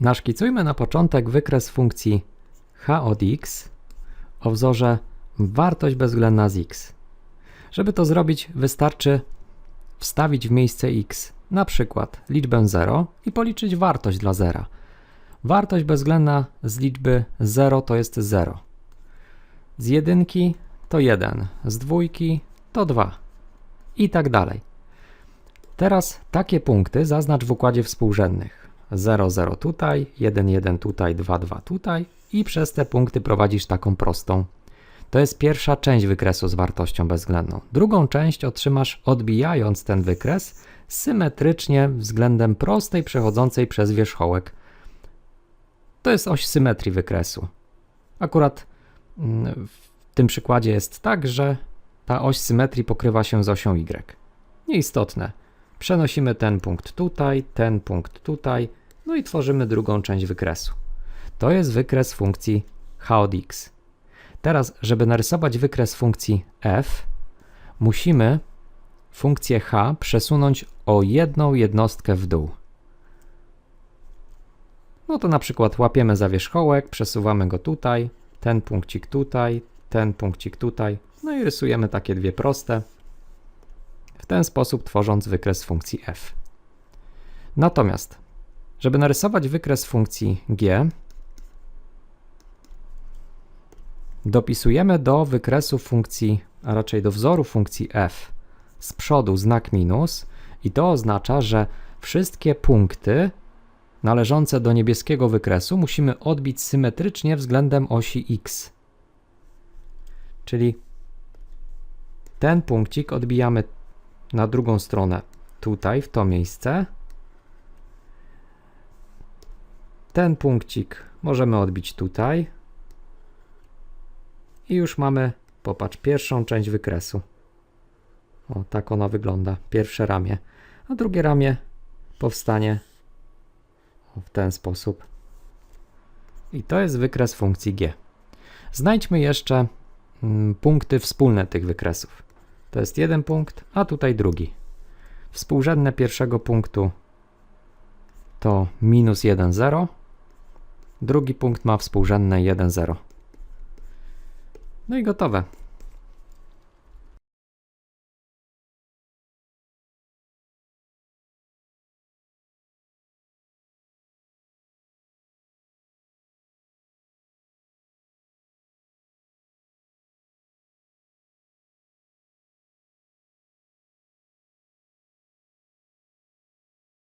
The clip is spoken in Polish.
Naszkicujmy na początek wykres funkcji h od x o wzorze wartość bezwzględna z x. Żeby to zrobić, wystarczy wstawić w miejsce x na przykład liczbę 0 i policzyć wartość dla zera. Wartość bezwzględna z liczby 0 to jest 0. Z jedynki to 1, z dwójki to 2 i tak dalej. Teraz takie punkty zaznacz w układzie współrzędnych. 0, 0 tutaj, 1, 1 tutaj, 2, 2 tutaj i przez te punkty prowadzisz taką prostą. To jest pierwsza część wykresu z wartością bezwzględną. Drugą część otrzymasz odbijając ten wykres symetrycznie względem prostej przechodzącej przez wierzchołek. To jest oś symetrii wykresu. Akurat mm, w tym przykładzie jest tak, że ta oś symetrii pokrywa się z osią y. Nieistotne. Przenosimy ten punkt tutaj, ten punkt tutaj, no i tworzymy drugą część wykresu. To jest wykres funkcji h od x. Teraz, żeby narysować wykres funkcji f, musimy funkcję h przesunąć o jedną jednostkę w dół. No to na przykład łapiemy za wierzchołek, przesuwamy go tutaj, ten punkcik tutaj, ten punkcik tutaj, no i rysujemy takie dwie proste, w ten sposób tworząc wykres funkcji f. Natomiast, żeby narysować wykres funkcji g, dopisujemy do wykresu funkcji, a raczej do wzoru funkcji f z przodu znak minus i to oznacza, że wszystkie punkty należące do niebieskiego wykresu musimy odbić symetrycznie względem osi x. Czyli ten punkcik odbijamy na drugą stronę, tutaj, w to miejsce. Ten punkcik możemy odbić tutaj. I już mamy, popatrz, pierwszą część wykresu. O, tak ona wygląda, pierwsze ramię. A drugie ramię powstanie w ten sposób. I to jest wykres funkcji g. Znajdźmy jeszcze mm, punkty wspólne tych wykresów. To jest jeden punkt, a tutaj drugi. Współrzędne pierwszego punktu to minus 1, 0. Drugi punkt ma współrzędne 1, 0. No i gotowe.